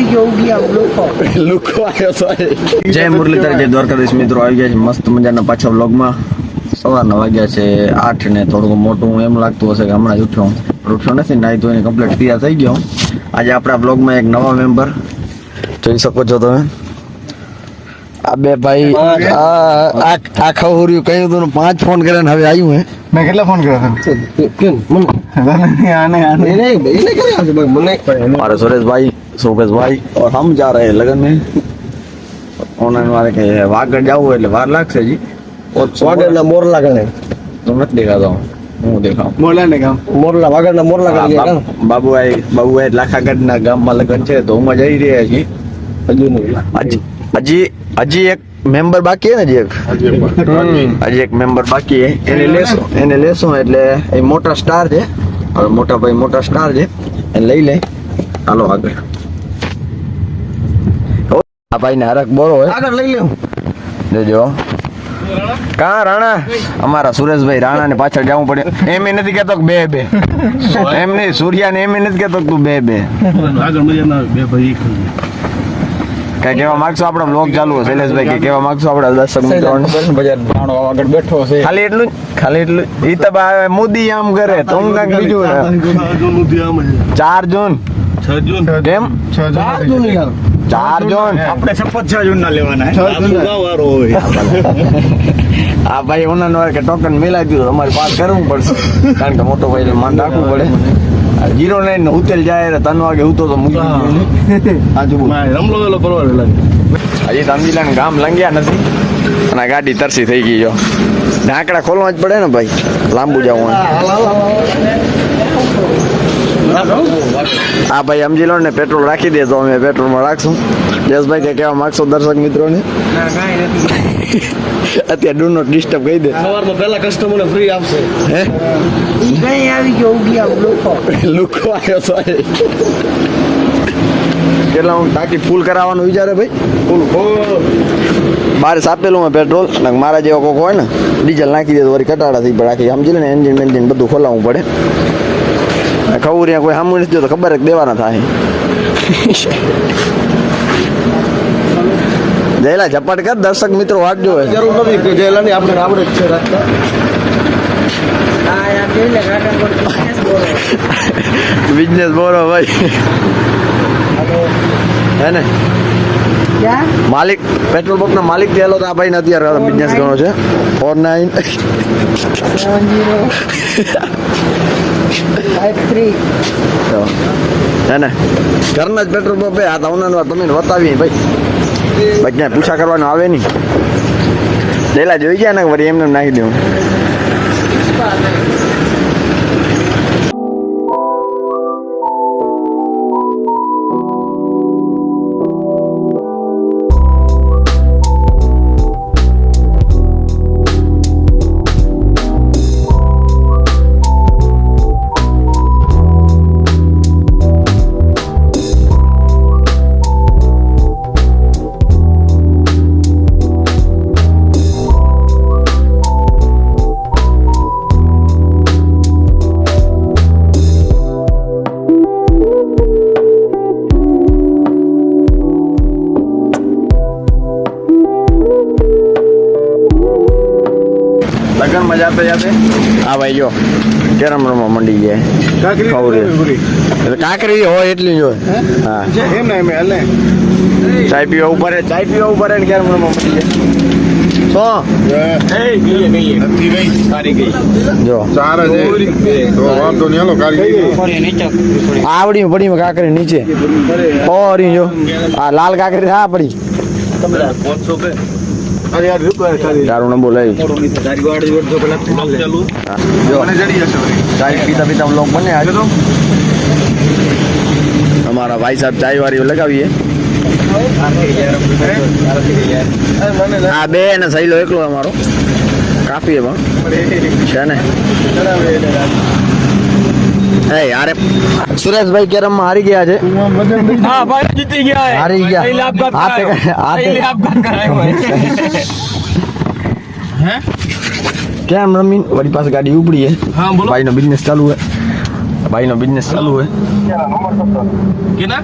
આવી ગયો ઉગી આમ લુકો આવ્યો સોરી જય મુરલીધર જય દ્વારકાધીશ મિત્રો આવી ગયા છે મસ્ત મજાના પાછા વ્લોગમાં સવારના વાગ્યા છે આઠ ને થોડુંક મોટું એમ લાગતું હશે કે હમણાં જ ઉઠ્યો ઉઠ્યો નથી નાઈ ધોઈને કમ્પ્લીટ તૈયાર થઈ ગયો આજે આપણા બ્લોગમાં એક નવા મેમ્બર જોઈ શકો છો તમે. આ બે ભાઈ આ ખવર્યું કહ્યું હતું ને પાંચ ફોન કર્યા ને હવે આવ્યું હે. મેં કેટલા ફોન કર્યા હતા આને આને हमारे सुरेश भाई सुरेश भाई और हम जा रहे हैं लगन में ऑनलाइन वाले के वागड़ जाओ એટલે વાર લાગશે જી વાગડના મોરલા ગણે તો નથી દેખાતો હું દેખાઉં મોરલા ને ગામ મોરલા વાગડના મોરલા ગણે ગયા બાબુભાઈ બાબુભાઈ લાખાગઢના ગામમાં લગન છે તો હું જઈ રહ્યા છીએ હજુ નહીં હજી હજી હજી એક મેમ્બર બાકી હે ને એક હજી એક મેમ્બર બાકી એને લેશું. એને લેશું એટલે એ મોટા સ્ટાર છે. હવે મોટા ભાઈ મોટા સ્ટાર છે. એને લઈ લે. હાલો આગળ. આ ભાઈ ને હરક બોરો હે. આગળ લઈ લેવું જોજો કા રાણા? અમારા સુરેશભાઈ રાણા ને પાછળ જવું પડે. એમ એ નથી કેતો બે બે. એમ નહીં સૂર્યા ને એમ નથી કેતો તું બે બે. આગળ મજા ના આવે બે ભાઈ એક કઈ કેવા માંગશો આપણો? બ્લોગ ચાલુ છે શૈલેષભાઈ કે કેવા માંગશો આપણે દર્શક મિત્રો બજાર ભાણો આગળ બેઠો છે. ખાલી એટલું જ? ખાલી એટલું ઈ તો બા- મોદી આમ કરે. તો હું કાંઈક બીજું છે ચાર જૂન. છ જૂન. કેમ? ચાર જૂન આપણે શપથ છ જૂન. ના લેવાના વારો હોય. આ ભાઈ ઓના નો કે ટોકન મિલાવી દીધું. અમારે પાસ કરવું પડશે. કારણ કે મોટો ભાઈ માન રાખવું પડે. જીરો નાઇન ઉતેલ જાય એટલે ત્રણ વાગે ઉતો તો મૂકી આજુ રમલો વેલો પરવાડે લાગે. હજી તો ને ગામ લંગ્યા નથી. અને ગાડી તરસી થઈ ગઈ જો. ઢાંકડા ખોલવા જ પડે ને ભાઈ? લાંબુ જવું. હા ભાઈ સમજી લો ને પેટ્રોલ રાખી દે તો અમે પેટ્રોલમાં રાખશું. જયેશભાઈ કે કહેવા માંગશો દર્શક મિત્રોને? અત્યારે ડુ નોટ ડિસ્ટર્બ કહી દે. સવારમાં પહેલા કસ્ટમરને ફ્રી આપશે. હે? કઈ આવી ગયો ઉગી આવ લોકો લોકો આવ્યો સોરી કેટલા હું ટાંકી ફૂલ કરાવવાનું વિચારે ભાઈ? ફૂલ બાર સાપેલું હોય પેટ્રોલ અને મારા જેવો કોક હોય ને ડીઝલ નાખી દે વળી કટાડા થઈ પડે. આખી સમજી લે ને એન્જિન બેન્જિન બધું ખોલાવવું પડે. ખબર ત્યાં કોઈ સામું નથી જોતો ખબર જ દેવાના થાય. જયલા ઝપાટ કર દર્શક મિત્રો વાટ જોવે જરૂર નથી કે જેલાની આપણે આવડે જ છે રાખતા બિઝનેસ બોલો ભાઈ. હે ને? માલિક પેટ્રોલ પંપના માલિક થયેલો તો આ ભાઈને અત્યારે બિઝનેસ ગણો છે. ફોર નાઇન થ્રી હે ને? ઘરના જ પેટ્રોલ પંપ. આ તો ઉનાળા તમે બતાવી ભાઈ. ક્યાંય પૂછા કરવાનું આવે નહીં. લેલા જોઈ ગયા ને વળી એમને એમ નાખી દેવું હા ભાઈ જો કેરમ રમવા મંડી ગયા. કાકરી એટલે કાંકરી હોય એટલી જ હોય. હા? એમ ને એમ એટલે ચાય પીવા ઉપર ચાય પીવા ઉપર ને કેરમ રમવા મંડી જાય જો. ચાર તો વાંધો નહીં હાલો કાઢી આવડી પડી કાકરી નીચે. ઓરી જો. આ લાલ કાકરી હા પડી. અમારા ભાઈ સાહેબ ચાય વાળી લગાવીએ. આ બે ને સહેલો એકલો અમારો. કાપીએ પણ. છે ને? એ સુરેશભાઈ કેરમમાં હારી ગયા છે. હા ભાઈ જીતી ગયા. હારી ગયા. આપઘાત કરાયો. આપઘાત કરાયો હે. કેમ રમી વળી પાસે ગાડી ઉપડી હે. હા બોલો. ભાઈનો બિઝનેસ ચાલુ હે. ભાઈનો બિઝનેસ ચાલુ હે. કેના?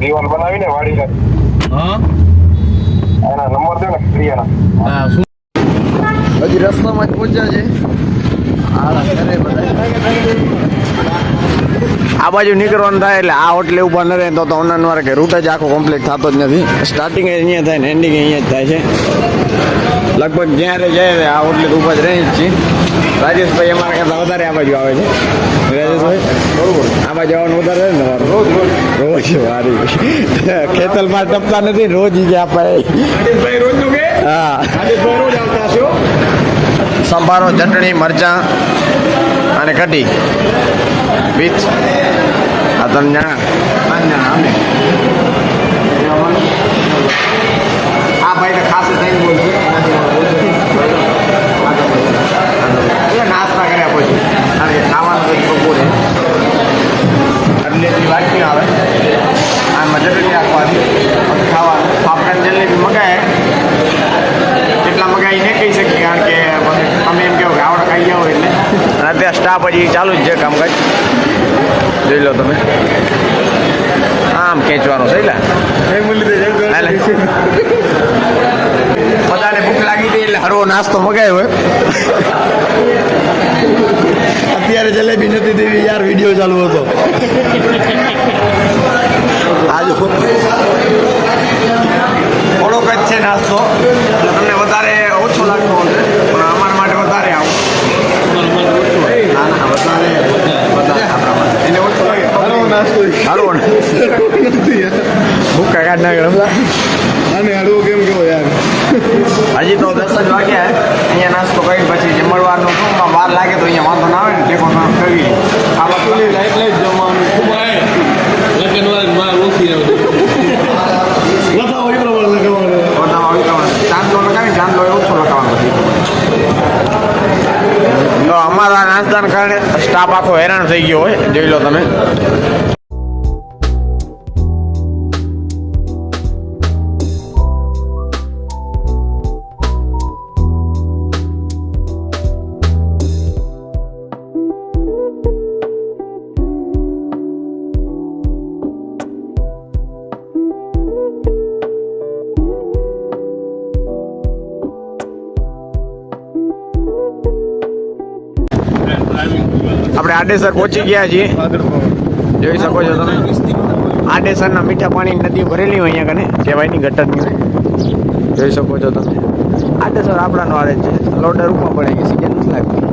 દિવાલ બનાવીને વાડીને હા. એના નંબર દે ને ક્રિયાના હા હજી રસ્તામાં જ પહોંચ્યા છે. આ બાજુ નીકળવાનું થાય એટલે આ હોટલે ઊભા ન રહે તો તો ઓનન કે રૂટ જ આખો કમ્પ્લીટ થતો જ નથી. સ્ટાર્ટિંગ અહીંયા થાય ને એન્ડિંગ અહીંયા જ થાય છે. લગભગ જ્યારે જાય આ હોટલે ઊભા જ રહે જ છીએ. રાજેશભાઈ અમારા કરતાં વધારે આ બાજુ આવે છે. રાજેશભાઈ બરોબર આ બાજુ આવવાનું વધારે રહે ને રોજ રોજ વારી. ખેતલમાં ટપતા નથી રોજ ઈ જ આપણે હા. સંભારો, ચટણી, મરચાં અને કઢી. વિથ આ ત્રણ જણા. આ ભાઈ ખાસ થઈને બોલશે નાસ્તા કર્યા પછી. કે ખાવાનું પછી બપોરે એટલે વાત નહીં આવે. આમાં ચટણી રાખવાની. પછી ખાવાનું. પાપડા જલેબી મગાય. મગાઈ નહીં કહી શકીએ કારણ કે અમે એમ કહો કે આવડે ખાઈ હોય એટલે. અને અત્યારે સ્ટાફ હજી ચાલુ જ છે કામકાજ. જોઈ લો તમે. આમ ખેંચવાનું છે એટલે બધાને ભૂખ લાગી હતી એટલે હરવો નાસ્તો મગાવ્યો હોય. અત્યારે જલેબી નથી દેવી યાર વીડિયો ચાલુ હતો. આજો થોડોક જ છે નાસ્તો. તમને વધારે ઓછો લાગતો હશે પણ અમારા માટે વધારે આવું ના ના વધારે વધારે આપણા માટે એને ઓછો લાગે હારો ભૂકા કાઢ નાખે રમલા આને હળવો કેમ કેવો યાર હજી તો દસ જ વાગ્યા હે. અહીંયા નાસ્તો કરી પછી જમણવારનું શું માં વાર લાગે તો અહીંયા વાંધો ના આવે ને ટેકો કામ કરી ખાવા પીલી લાઈટ લાઈટ જમવાનું ખૂબ આવે લગન વાળા માં ઓછી આવે લખાવો એ પ્રમાણે લખાવો બધા આવી જવાનું ચાંદલો લગાવી ચાંદલો એ ઓછો લગાવવાનો તો અમારા નાસ્તાને કારણે સ્ટાફ આખો હેરાન થઈ ગયો હોય જોઈ લો તમે. આપણે આડેસર પહોંચી ગયા છીએ. જોઈ શકો છો તમે. આડેસરના મીઠા પાણી નદી ભરેલી હોય અહીંયા કને કહેવાયની ગટરની. જોઈ શકો છો તમે. આડેસર આપણાનો આડે છે. લોડર ઉપર પડે કે સીધે નથી લાગતી.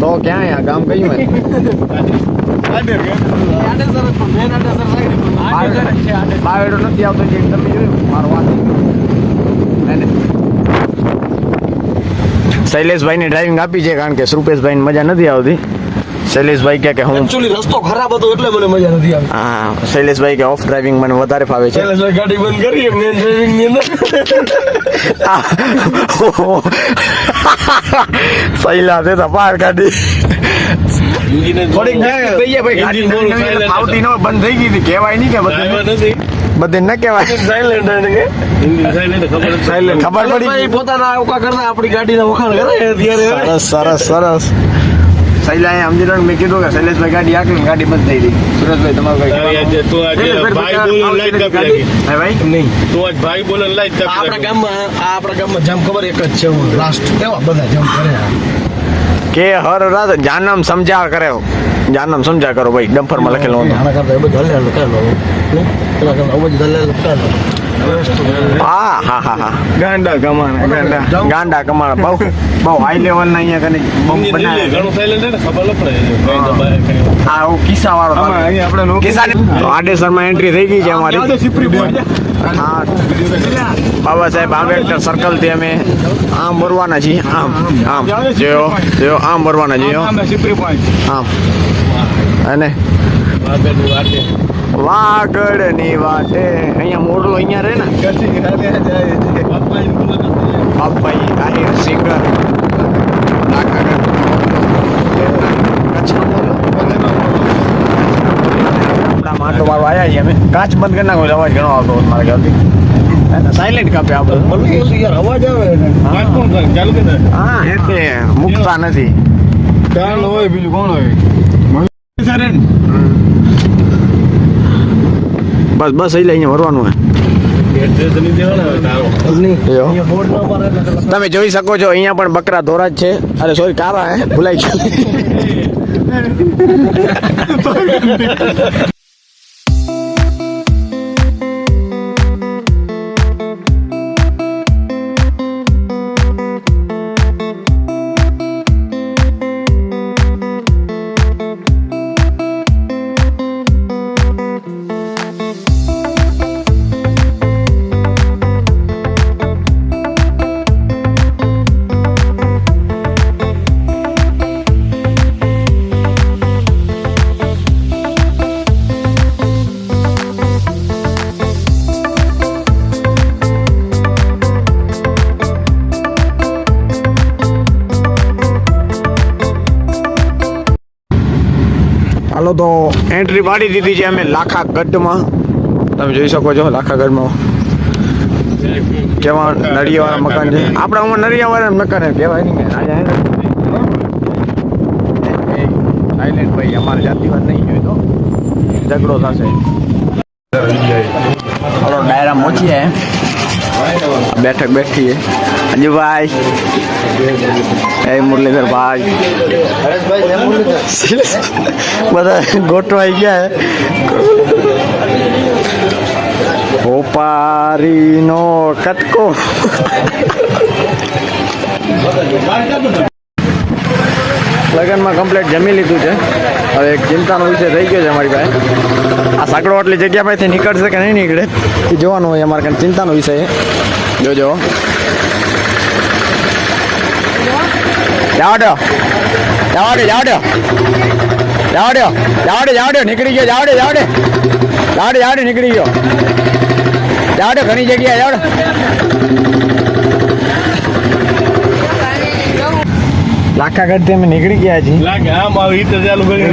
તો ક્યાં આ ગામ કયું હોય? બાવેડો નથી આવતો જે તમે જોયું મારો વાત. શૈલેષભાઈને ડ્રાઇવિંગ આપી છે કારણ કે શ્રુપેશભાઈને મજા નથી આવતી. શૈલેષભાઈ કહે કે હું એક્ચ્યુઅલી રસ્તો ખરાબ હતો એટલે મને મજા નથી આવી. હા શૈલેષભાઈ કે ઓફ ડ્રાઇવિંગ મને વધારે ફાવે છે. શૈલેષભાઈ ગાડી બંધ કરી મેન ડ્રાઇવિંગની અંદર. સૈલા તે તો પાર કાઢી. થોડીક ભાઈ. ગાડી બોલ ફાવતી ન બંધ થઈ ગઈ હતી કહેવાય નહીં કે બધું. નથી બધે ન કહેવાય ખબર પડી પોતાના ઓકા કરતા આપણી ગાડીના વખાણ કરે ત્યારે સરસ સરસ સરસ શૈલા અહીંયા સમજી મેં કીધું કે શૈલેષભાઈ ગાડી આકલી ગાડી બંધ થઈ ગઈ સુરજભાઈ તમારું કઈ આજે ભાઈ બોલે લાઈટ કાપી નાખી હે ભાઈ નહીં તો આજ ભાઈ બોલે લાઈટ આપણા ગામમાં આપણા ગામમાં જમ ખબર એક જ છે લાસ્ટ એવા બધા જામ કરે કે હર રાત જાનમ સમજા કરે જાનમ સમજા કરો ભાઈ ડમ્ફરમાં લખેલું હતું હા હા હા. હા ગાંડા કમાણા ગાંડા. ગાંડા કમાણા. બહુ બહુ હાઈ લેવલ ના અહીંયા કને બનાવે. ઘણું ને ખબર પડે. આ હું કિસ્સા વાળો આપણે કિસ્સા આડેસરમાં એન્ટ્રી થઈ ગઈ છે અમારી. હા. બાબા સાહેબ આંબેડકર સર્કલથી અમે આમ ભરવાના છીએ. આમ આમ. જો જો આમ ભરવાના છીએ આમ અને? આગળ વાટે. અહીંયા મોરલો અહીંયા રહે ને? બાપાઈ આહિર સિંગર માટો આવ્યા છીએ અમે. કાચ બંધ કરી નાખો અવાજ ઘણો આવતો હતો મારા ખ્યાલથી. સાયલેન્ટ કાપે આ બધું. મને તો યાર અવાજ આવે? હા. એટલે મુકતા નથી. ચાલ હોય બીજું કોણ હોય? બસ બસ એટલે અહીંયા વરવાનું હે તમે જોઈ શકો છો, અહીંયા પણ બકરા ધોરા જ છે. અરે સોરી કારા, હે? ભૂલાઈ ગયું. હાલો તો એન્ટ્રી પાડી દીધી છે અમે લાખા ગઢમાં તમે જોઈ શકો છો લાખા ગઢમાં કેવા નળિયાવાળા મકાન છે. આપણે આમાં નળિયાવાળા મકાન કહેવાય નહીં સાયલેન્ટ ભાઈ અમારે જાતિવાદ નહીં જોઈ તો. ઝઘડો થશે. ડાયરામ ઓછી બેઠક બેઠી અંજુભાઈ એ મુરલીધર ભાઈ બધા ગોઠવાઈ ગયા હે ઓપારીનો કટકો લગનમાં કમ્પ્લીટ જમી લીધું છે. હવે એક ચિંતાનો વિષય થઈ ગયો છે અમારી પાસે. આ સાંકડો આટલી જગ્યા પાસેથી નીકળશે કે નહીં નીકળે? એ જોવાનું હોય અમારે કાંઈ ચિંતાનો વિષય જોજો. જાવડો જાવડે જાવડો જાવડો જાવડે જાવડે નીકળી ગયો જાવડે જાવડે જાવડે જાવડે નીકળી ગયો. જાવડે ઘણી જગ્યાએ જાવડે લાખાગઢથી અમે નીકળી ગયા છીએ. લાગે આમ આવી હીટર ચાલુ કરી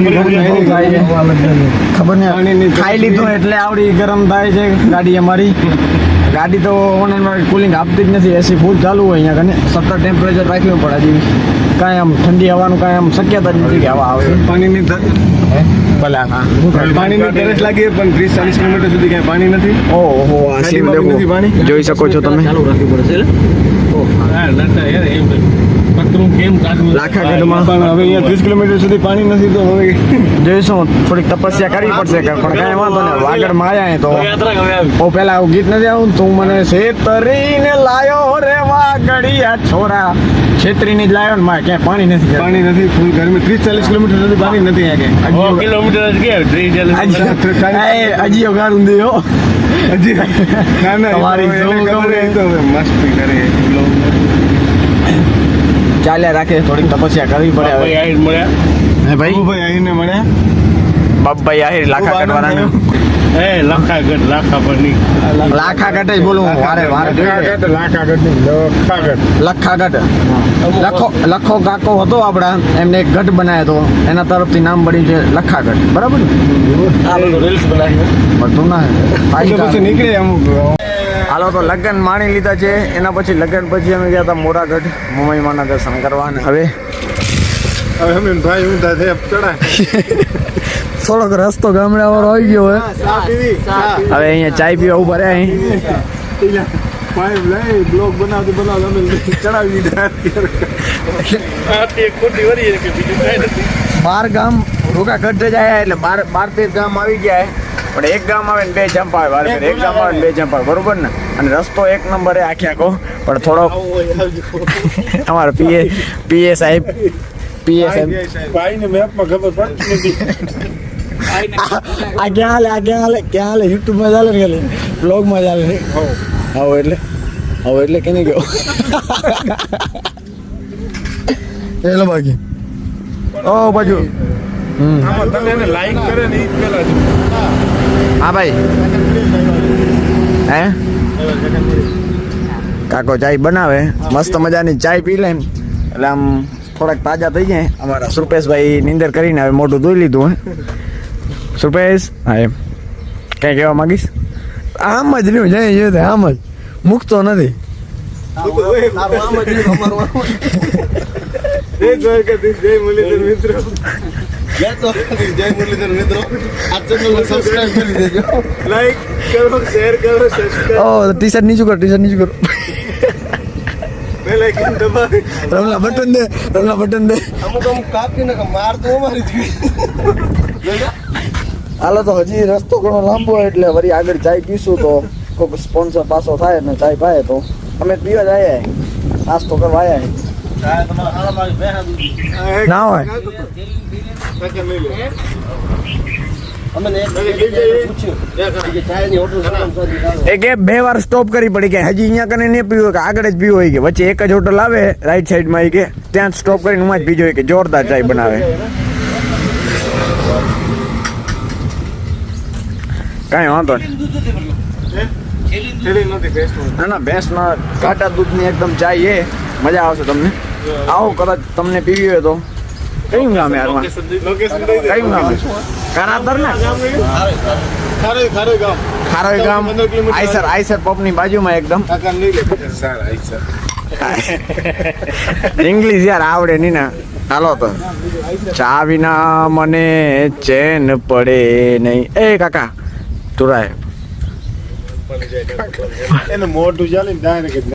ખબર નહીં ખાઈ લીધું એટલે આવડી ગરમ થાય છે ગાડી અમારી. ગાડી તો ઓનલાઈન કુલિંગ આપતી જ નથી એસી ફૂલ ચાલુ હોય અહીંયા કને સતત ટેમ્પરેચર રાખવું પડે હજી કાંઈ આમ ઠંડી હવાનું કાંઈ આમ શક્યતા જ નથી કે હવા આવે. પાણીની ભલે હા પાણીની તરસ લાગી પણ ત્રીસ ચાલીસ કિલોમીટર સુધી ક્યાંય પાણી નથી. ઓહો આ પાણી? જોઈ શકો છો તમે. ચાલુ રાખવી યાર પણ હવે અહીંયા ત્રીસ કિલોમીટર સુધી પાણી નથી તો હવે જોઈશું થોડીક તપસ્યા કરવી પડશે પણ કાંઈ વાંધો નહીં. આગળમાં તો. ઓ પેલા આવું ગીત નથી આવું તું મને છેતરીને લાયો રે વાગડિયા છોરા. છેતરીની જ લાયો ને માં ક્યાંય પાણી નથી પાણી નથી ફૂલ ગરમી. ત્રીસ ચાલીસ કિલોમીટર સુધી પાણી નથી અહીંયા કિલોમીટર જ ગયા ત્રીસ ચાલીસ હજી ના ના તમારી મસ્તી કરે ચાલ્યા રાખે થોડીક તપસ્યા કરવી પડે ભાઈ હવે. આવીને મળ્યા. હે ભાઈ? ભાઈ આવીને મળ્યા. બાપભાઈ આહિર લાખા કાઢવાના એ લાખા ગઢ લાખા પર લાખા કાઢે જ બોલું હું વારે વારે. લખા ગઢ લખો લખો કાકો હતો આપણા એમને એક ગઢ બનાવ્યો હતો. એના તરફથી નામ પડ્યું છે લખાગઢ બરાબર ને? બધું રીલ્સ બનાવી ના પછી નીકળે અમુક. હાલો તો લગ્ન માણી લીધા છે. એના પછી લગ્ન પછી અમે ગયા હતા મોરાગઢ મુંબઈ માના દર્શન કરવા અને હવે? હવે અમે ભાઈ ઊંધા થયા ચડા થોડોક રસ્તો ગામડા વાળો આવી ગયો ચા હવે અહીંયા ચાય પીવા ઊભા રહ્યા અહીં. પાઇપ લઈ બ્લોક બનાવતી બનાવતી અમે ચડાવી દીધા આ તે ખોટી વરી છે કે બીજું કાંઈ નથી. બાર ગામ રોકા ગઢ જાય એટલે બાર બાર તેર ગામ આવી ગયા પણ એક ગામ આવે ને બે જમ્પ આવે. એક ગામ આવે ને બે જમ્પ આવે. બરોબર ને? અને રસ્તો એક નંબરે આખ્યા આખો. પણ થોડોક અમારો પીએ પીએ સાહેબ પીએ સાહેબ. ભાઈ ને મેપમાં ખબર પડતી નથી. આ ક્યાં હાલે આ ક્યાં હાલે ક્યાં હાલે? યુટ્યુબમાં ચાલે ને ખાલી? બ્લોગમાં ચાલે ને આવો એટલે. આવો એટલે કેને ગયો એલો બાકી. ઓ બાજુ. આમાં તમે એને લાઈક કરે ને એ પેલા હા ભાઈ. હે? કાકો ચાય બનાવે. મસ્ત મજાની ચાય પી લે એટલે આમ થોડાક તાજા થઈ જાય. અમારા સુરપેશભાઈ નિંદર કરીને હવે મોટું ધોઈ લીધું હે. સુરપેશ? હા એમ. કઈ કહેવા માંગીશ? આમ જ રહ્યું જય જય આમ જ. મૂકતો નથી. જય દ્વારકાધીશ જય મુરલીધર મિત્રો. જય મુરલીધર મિત્રો આ ચેનલ સબસ્ક્રાઇબ કરી દેજો લાઈક કરો શેર કરો સબસ્ક્રાઇબ ઓ ટી શર્ટ નીચું કરો ટી શર્ટ નીચું કરો બેલ આઇકન દબાવી રમલા બટન દે રમલા બટન દે અમુક અમુક કાપી કે માર તો જ હાલો તો હજી રસ્તો ઘણો લાંબો હોય એટલે વળી આગળ ચાય પીશું તો કોઈ સ્પોન્સર પાસો થાય ને ચાય પાય તો અમે પીવા જાય નાસ્તો કરવા આવ્યા ના હોય સેકન્ડ લઈ લે અમે ને એક પૂછ્યું કે ચાયની હોટલ એ કે બે વાર સ્ટોપ કરી પડી કે હજી અહીંયા કને નહીં પીવું કે આગળ જ પીવું હોય કે. વચ્ચે એક જ હોટલ આવે રાઈટ સાઈડમાં એ કે, ત્યાં જ સ્ટોપ કરીને ઉમાં જ પીજો હોય કે જોરદાર ચાય બનાવે. કાંઈ વાંધો નહીં. થેલી નથી બેસ્ટ ના ના ભેંસના કાટા દૂધની એકદમ ચાય એ મજા આવશે તમને. આવો, કદાચ તમને પીવી હોય તો. કયું ગામ દે કયું ગામ કાનાતર ને? ખારોઈ ગામ. આઈસર આઈસર આઈસર પબની બાજુમાં એકદમ. ઇંગ્લિશ યાર આવડે નહીં ને. હાલો તો. ચા વિના મને ચેન પડે નહીં. એ કાકા તુરાય. એને મોઢું ચાલે ને ડાયરેક્ટ